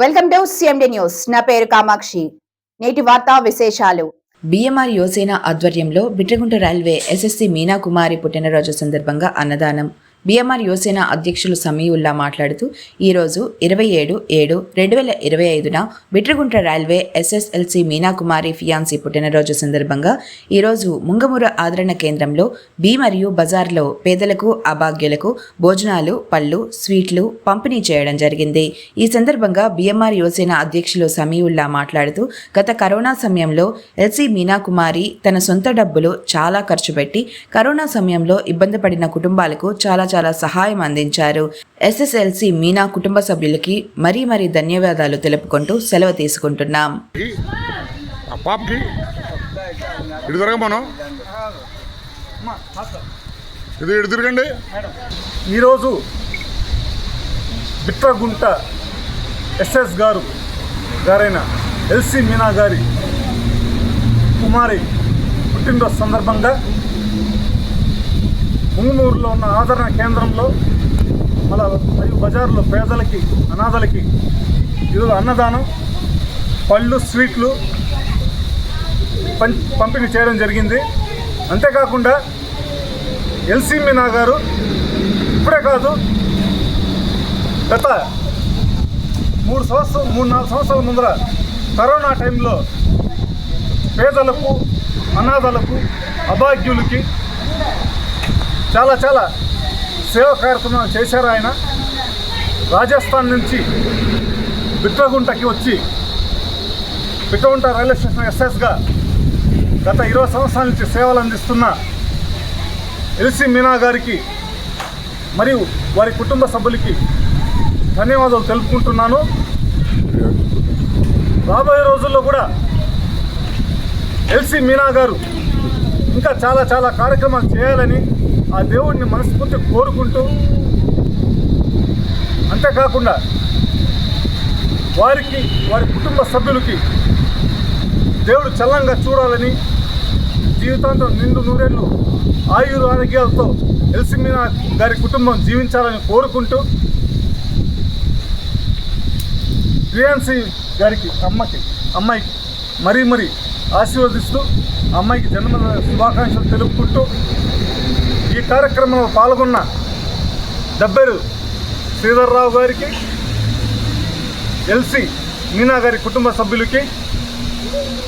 Welcome to CMD news. నా పేరు కామాక్షి. నేటి వార్తా విశేషాలు. బిఎంఆర్ యువసేన ఆధ్వర్యంలో బిట్రగుంట రైల్వే ఎస్ఎస్సి మీనా కుమారి పుట్టినరోజు సందర్భంగా అన్నదానం. బిఎంఆర్ యువసేన అధ్యక్షులు సమీవుల్లా మాట్లాడుతూ ఈరోజు ఇరవై ఏడు ఏడు రెండు వేల ఇరవై ఐదున Bitragunta railway SSLC Meenakumari fiancee పుట్టినరోజు సందర్భంగా ఈరోజు ముంగమూర ఆదరణ కేంద్రంలో బి మరియు బజార్లో పేదలకు అభాగ్యులకు భోజనాలు పళ్ళు స్వీట్లు పంపిణీ చేయడం జరిగింది. ఈ సందర్భంగా బిఎంఆర్ యువసేన అధ్యక్షులు సమీవుల్లా మాట్లాడుతూ గత కరోనా సమయంలో ఎల్సి మీనాకుమారి తన సొంత డబ్బులు చాలా ఖర్చు పెట్టి కరోనా సమయంలో ఇబ్బంది పడిన కుటుంబాలకు చాలా చాలా సహాయం అందించారు. ఎస్ఎస్ఎల్సి మీనా కుటుంబ సభ్యులకి మరీ మరీ ధన్యవాదాలు తెలుపుకుంటూ సెలవు తీసుకుంటున్నాం. ఇది ఇటు తిరగండి. ఈరోజు బిట్రగుంట ఎస్ఎస్ గారు గారైన ఎల్సి మీనా గారి కుమారి పుట్టినరోజు సందర్భంగా ముంగుమూరులో ఉన్న ఆదరణ కేంద్రంలో మళ్ళా మరియు బజార్లో పేదలకి అనాథలకి ఈరోజు అన్నదానం పళ్ళు స్వీట్లు పం పంపిణీ చేయడం జరిగింది. అంతేకాకుండా ఎల్సీ మీనా గారు ఇప్పుడే కాదు గత మూడు సంవత్సరం మూడు నాలుగు సంవత్సరాల ముందర కరోనా టైంలో పేదలకు అనాథలకు అభాగ్యులకి చాలా చాలా సేవా కార్యక్రమాలు చేశారు ఆయన. రాజస్థాన్ నుంచి బిట్రగుంటకి వచ్చి బిట్రగుంట రైల్వే స్టేషన్ ఎస్ఎస్గా గత ఇరవై సంవత్సరాల నుంచి సేవలు అందిస్తున్న ఎల్సి మీనా గారికి మరియు వారి కుటుంబ సభ్యులకి ధన్యవాదాలు తెలుపుకుంటున్నాను. రాబోయే రోజుల్లో కూడా ఎల్సి మీనా గారు ఇంకా చాలా చాలా కార్యక్రమాలు చేయాలని ఆ దేవుడిని మనస్ఫూర్తి కోరుకుంటూ అంతేకాకుండా వారికి వారి కుటుంబ సభ్యులకి దేవుడు చల్లంగా చూడాలని జీవితాంతం నిండు నూరేళ్ళు ఆయుర ఆరోగ్యాలతో ఎల్సిమినా గారి కుటుంబం జీవించాలని కోరుకుంటూ ప్రియాన్సి గారికి అమ్మకి అమ్మాయికి మరీ మరీ ఆశీర్వదిస్తూ అమ్మాయికి జన్మ శుభాకాంక్షలు తెలుపుకుంటూ కార్యక్రమంలో పాల్గొన్న దబ్బెరు శ్రీధర్రావు గారికి ఎల్సి మీనా గారి కుటుంబ సభ్యులకి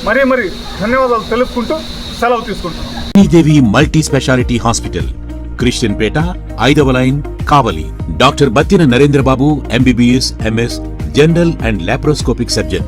మరీ మరీ ధన్యవాదాలు తెలుపుకుంటూ సెలవు తీసుకుంటున్నాం. Devi multi speciality hospital Christian Peta ఐదవ line Kavali. Doctor Battina Narendrababu MBBS MS general and laparoscopic surgeon.